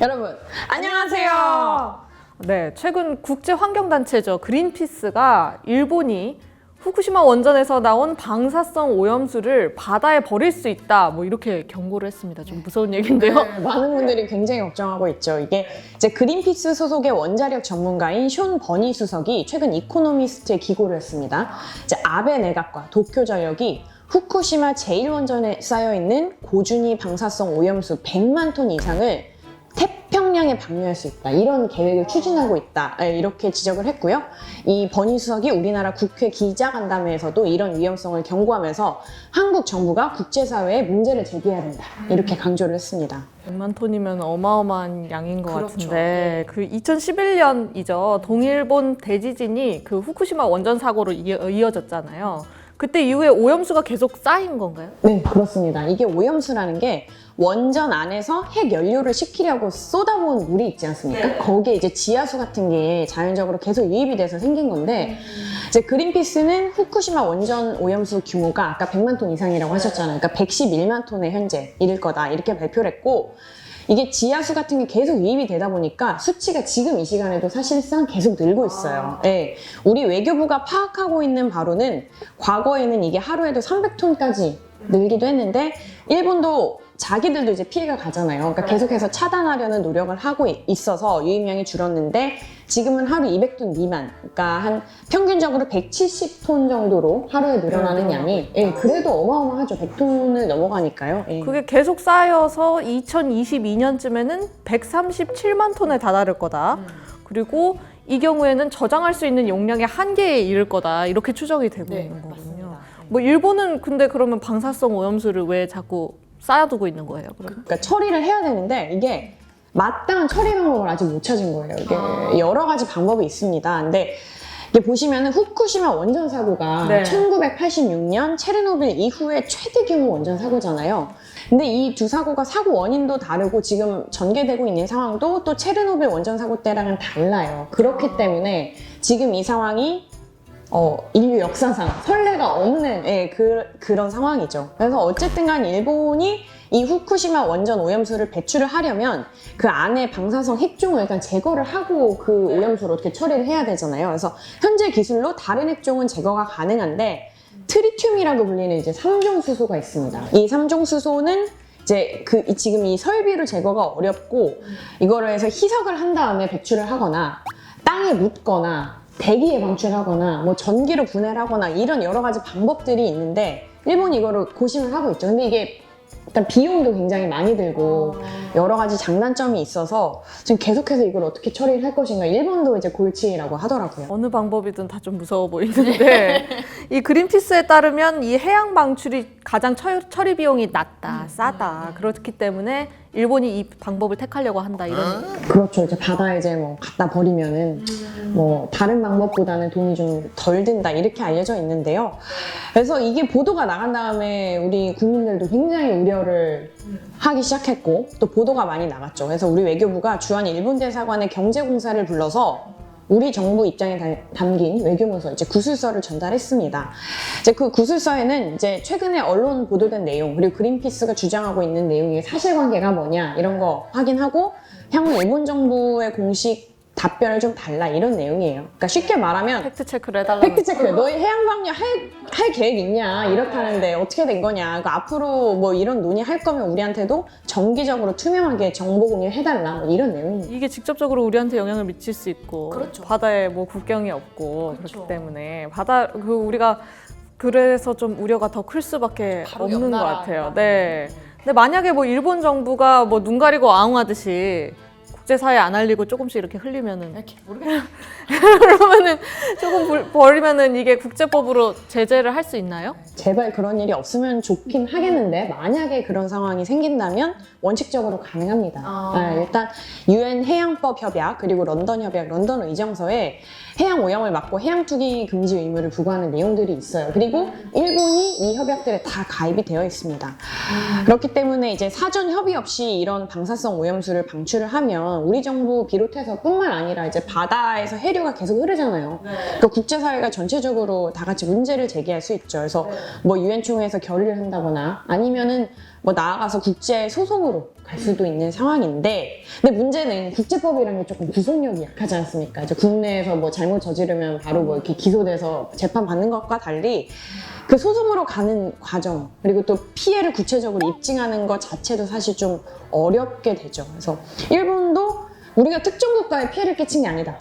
여러분 안녕하세요. 네, 최근 국제 환경 단체죠 그린피스가 일본이 후쿠시마 원전에서 나온 방사성 오염수를 바다에 버릴 수 있다. 뭐 이렇게 경고를 했습니다. 좀 무서운 얘기인데요. 네, 많은 분들이 굉장히 걱정하고 있죠. 이게 이제 그린피스 소속의 원자력 전문가인 쇼 버니 수석이 최근 이코노미스트에 기고를 했습니다. 이제 아베 내각과 도쿄 전력이 후쿠시마 제1원전에 쌓여 있는 고준위 방사성 오염수 100만 톤 이상을 태평양에 방류할 수 있다. 이런 계획을 추진하고 있다. 예, 이렇게 지적을 했고요. 이 버니 수석이 우리나라 국회 기자간담회에서도 이런 위험성을 경고하면서 한국 정부가 국제사회에 문제를 제기해야 된다. 이렇게 강조를 했습니다. 100만 톤이면 어마어마한 양인 것 그렇죠. 같은데 그 2011년이죠. 동일본 대지진이 그 후쿠시마 원전 사고로 이어, 이어졌잖아요. 그때 이후에 오염수가 계속 쌓인 건가요? 네, 그렇습니다. 이게 오염수라는 게 원전 안에서 핵 연료를 식히려고 쏟아부은 물이 있지 않습니까? 거기에 이제 지하수 같은 게 자연적으로 계속 유입이 돼서 생긴 건데, 이제 그린피스는 후쿠시마 원전 오염수 규모가 아까 100만 톤 이상이라고 하셨잖아요. 그러니까 111만 톤에 현재 이를 거다. 이렇게 발표를 했고, 이게 지하수 같은 게 계속 유입이 되다 보니까 수치가 지금 이 시간에도 사실상 계속 늘고 있어요. 네. 우리 외교부가 파악하고 있는 바로는 과거에는 이게 하루에도 300톤까지 늘기도 했는데 일본도 자기들도 이제 피해가 가잖아요. 그러니까 계속해서 차단하려는 노력을 하고 이- 있어서 유입량이 줄었는데 지금은 하루 200톤 미만, 그러니까 한 평균적으로 170톤 정도로 하루에 늘어나는 양이 예, 그래도 어마어마하죠. 100톤을 넘어가니까요. 예. 그게 계속 쌓여서 2022년쯤에는 137만 톤에 다다를 거다. 그리고 이 경우에는 저장할 수 있는 용량의 한계에 이를 거다. 이렇게 추정이 되고 네, 있는 거거든요. 맞습니다. 뭐 일본은 근데 그러면 방사성 오염수를 왜 자꾸 쌓아두고 있는 거예요? 그러면? 그러니까 처리를 해야 되는데 이게 마땅한 처리 방법을 아직 못 찾은 거예요. 이게 아. 여러 가지 방법이 있습니다. 근데 이게 보시면은 후쿠시마 원전 사고가 네. 1986년 체르노빌 이후에 최대 규모 원전 사고잖아요. 근데 이 두 사고가 사고 원인도 다르고 지금 전개되고 있는 상황도 또 체르노빌 원전 사고 때랑은 달라요. 그렇기 때문에 지금 이 상황이 어, 인류 역사상 선례가 없는 예, 그, 그런 상황이죠. 그래서 어쨌든 간 일본이 이 후쿠시마 원전 오염수를 배출을 하려면 그 안에 방사성 핵종을 일단 제거를 하고 그 오염수를 어떻게 처리를 해야 되잖아요. 그래서 현재 기술로 다른 핵종은 제거가 가능한데 트리튬이라고 불리는 이제 삼종 수소가 있습니다. 이 삼종 수소는 이제 그 이- 지금 이 설비로 제거가 어렵고 이거를 해서 희석을 한 다음에 배출을 하거나 땅에 묻거나 대기에 방출하거나 뭐 전기로 분해하거나 이런 여러 가지 방법들이 있는데 일본이 이거를 고심을 하고 있죠. 근데 이게 일단 비용도 굉장히 많이 들고 여러 가지 장단점이 있어서 지금 계속해서 이걸 어떻게 처리를 할 것인가 일본도 이제 골치라고 하더라고요. 어느 방법이든 다 좀 무서워 보이는데 이 그린피스에 따르면 이 해양 방출이 가장 처, 처리 비용이 낮다, 싸다. 그렇기 때문에 일본이 이 방법을 택하려고 한다 이런 그렇죠. 이제 바다에 이제 뭐 갖다 버리면은 뭐 다른 방법보다는 돈이 좀 덜 든다 이렇게 알려져 있는데요. 그래서 이게 보도가 나간 다음에 우리 국민들도 굉장히 우려를 하기 시작했고 또 보도가 많이 나갔죠. 그래서 우리 외교부가 주한 일본 대사관의 경제공사를 불러서 우리 정부 입장에 다- 담긴 외교문서 이제 구술서를 전달했습니다. 이제 그 구술서에는 이제 최근에 언론 보도된 내용 그리고 그린피스가 주장하고 있는 내용의 사실관계가 뭐냐 이런 거 확인하고 향후 일본 정부의 공식 답변을 좀 달라 이런 내용이에요. 그러니까 쉽게 말하면 팩트 체크를 해달라는 팩트 체크. 너희 해양 방류 할, 할 계획 있냐? 이렇다는데 어떻게 된 거냐? 그러니까 앞으로 뭐 이런 논의 할 거면 우리한테도 정기적으로 투명하게 정보 공유 해달라. 뭐 이런 내용입니다. 이게 직접적으로 우리한테 영향을 미칠 수 있고 그렇죠. 바다에 뭐 국경이 없고 그렇죠. 그렇기 때문에 바다 그 우리가 그래서 좀 우려가 더 클 수밖에 바로 없는 것. 같아요. 네. 근데 만약에 뭐 일본 정부가 뭐 눈 가리고 아웅하듯이 국제사회 안 알리고 조금씩 이렇게 흘리면은 이렇게 모르겠어요. 그러면은 조금 불- 버리면은 이게 국제법으로 제재를 할 수 있나요? 제발 그런 일이 없으면 좋긴 하겠는데 만약에 그런 상황이 생긴다면 원칙적으로 가능합니다. 아. 네, 일단 유엔 해양법 협약 그리고 런던 협약, 런던 의정서에 해양 오염을 막고 해양 투기 금지 의무를 부과하는 내용들이 있어요. 그리고 일본이 이 협약들에 다 가입이 되어 있습니다. 그렇기 때문에 이제 사전 협의 없이 이런 방사성 오염수를 방출을 하면 우리 정부 비롯해서 뿐만 아니라 이제 바다에서 해류가 계속 흐르잖아요. 않잖아요. 그러니까 국제사회가 전체적으로 다 같이 문제를 제기할 수 있죠. 그래서 뭐 유엔 총회에서 결의를 한다거나 아니면은 뭐 나아가서 국제 소송으로 갈 수도 있는 상황인데, 근데 문제는 국제법이라는 게 조금 구속력이 약하지 않습니까? 이제 국내에서 뭐 잘못 저지르면 바로 뭐 이렇게 기소돼서 재판 받는 것과 달리 그 소송으로 가는 과정 그리고 또 피해를 구체적으로 입증하는 것 자체도 사실 좀 어렵게 되죠. 그래서 일본도 우리가 특정 국가에 피해를 끼친 게 아니다.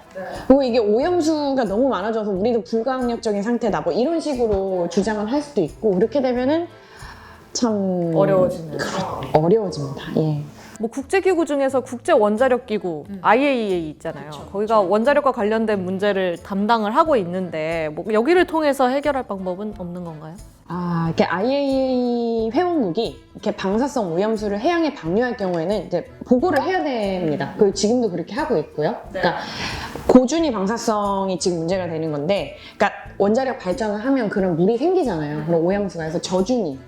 그리고 이게 오염수가 너무 많아져서 우리도 불가항력적인 상태다. 뭐 이런 식으로 주장을 할 수도 있고 그렇게 되면은 참 어려워지는. 어려워집니다. 예. 뭐 국제기구 중에서 국제 원자력 기구 IAEA 있잖아요. 거기가 원자력과 관련된 문제를 담당을 하고 있는데 뭐 여기를 통해서 해결할 방법은 없는 건가요? 아, 이렇게 IAEA 회원국이 이렇게 방사성 오염수를 해양에 방류할 경우에는 이제 보고를 해야 됩니다. 그 지금도 그렇게 하고 있고요. 그러니까 고준위 방사성이 지금 문제가 되는 건데, 그러니까 원자력 발전을 하면 그런 물이 생기잖아요. 그런 오염수가 그래서 저준위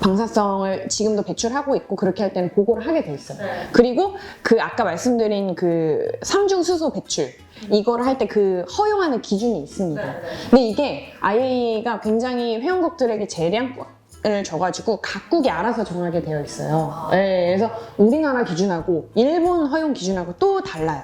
방사성을 지금도 배출하고 있고 그렇게 할 때는 보고를 하게 돼 있어요. 그리고 그 아까 말씀드린 그 삼중 수소 배출 이거를 할때 그 허용하는 기준이 있습니다. 근데 이게 IAEA가 굉장히 회원국들에게 재량을 줘가지고 각국이 알아서 정하게 되어 있어요. 네, 그래서 우리나라 기준하고 일본 허용 기준하고 또 달라요.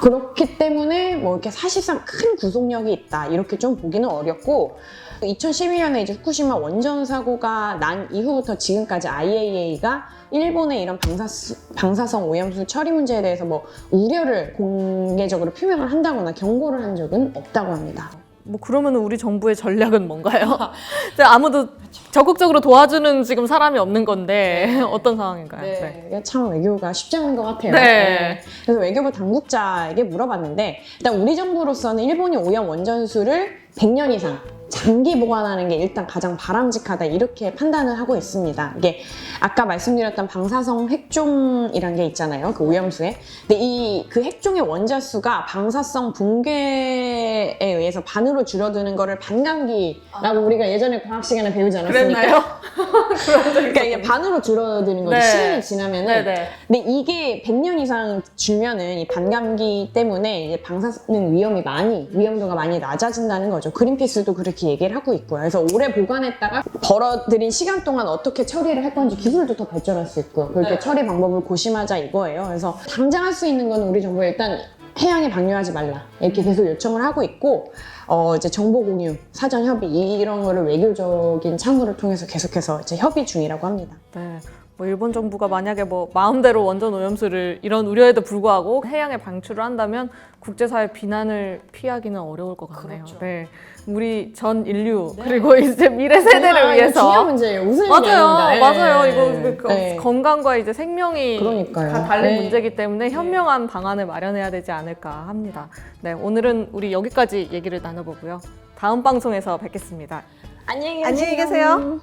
그렇기 때문에 뭐 이렇게 사실상 큰 구속력이 있다 이렇게 좀 보기는 어렵고 2012년에 이제 후쿠시마 원전 사고가 난 이후부터 지금까지 IAEA가 일본의 이런 방사, 방사성 오염수 처리 문제에 대해서 뭐 우려를 공개적으로 표명을 한다거나 경고를 한 적은 없다고 합니다. 뭐 그러면 우리 정부의 전략은 뭔가요? 아무도 적극적으로 도와주는 지금 사람이 없는 건데 어떤 상황인가요? 네. 이게 참 외교가 쉽지 않은 것 같아요. 네. 그래서 외교부 당국자에게 물어봤는데 일단 우리 정부로서는 일본이 오염 원전수를 100년 이상 장기 보관하는 게 일단 가장 바람직하다 이렇게 판단을 하고 있습니다. 이게 아까 말씀드렸던 방사성 핵종이란 게 있잖아요. 그 오염수에. 근데 이 그 핵종의 원자수가 방사성 붕괴에 의해서 반으로 줄어드는 거를 반감기라고 우리가 예전에 과학 시간에 배우지 않았습니까? 그러니까 이게 반으로 줄어드는 거죠. 네. 시간이 지나면은. 네 네. 근데 이게 100년 이상 줄면은 이 반감기 때문에 이제 방사능 위험이 많이 위험도가 많이 낮아진다는 거죠. 그린피스도 그렇게 얘기를 하고 있고요. 그래서 오래 보관했다가 벌어들인 시간 동안 어떻게 처리를 할 건지 기술도 더 발전할 수 있고요. 그렇게 처리 방법을 고심하자 이거예요. 그래서 당장 할 수 있는 건 우리 정부가 일단 해양에 방류하지 말라 이렇게 계속 요청을 하고 있고 어 이제 정보 공유, 사전 협의 이런 거를 외교적인 창구를 통해서 계속해서 이제 협의 중이라고 합니다. 네. 뭐 일본 정부가 만약에 뭐 마음대로 원전 오염수를 이런 우려에도 불구하고 해양에 방출을 한다면 국제사회 비난을 피하기는 어려울 것 같네요. 네. 우리 전 인류 그리고 이제 미래 세대를 정말 위해서 중요한 문제예요. 웃을 일이 맞아요, 아닙니다. 예. 맞아요. 이거 그- 그 네. 건강과 이제 생명이 그러니까요. 다 다른 네. 문제이기 때문에 현명한 방안을 마련해야 되지 않을까 합니다. 네, 오늘은 우리 여기까지 얘기를 나눠보고요. 다음 방송에서 뵙겠습니다. 안녕히 안녕히 계세요.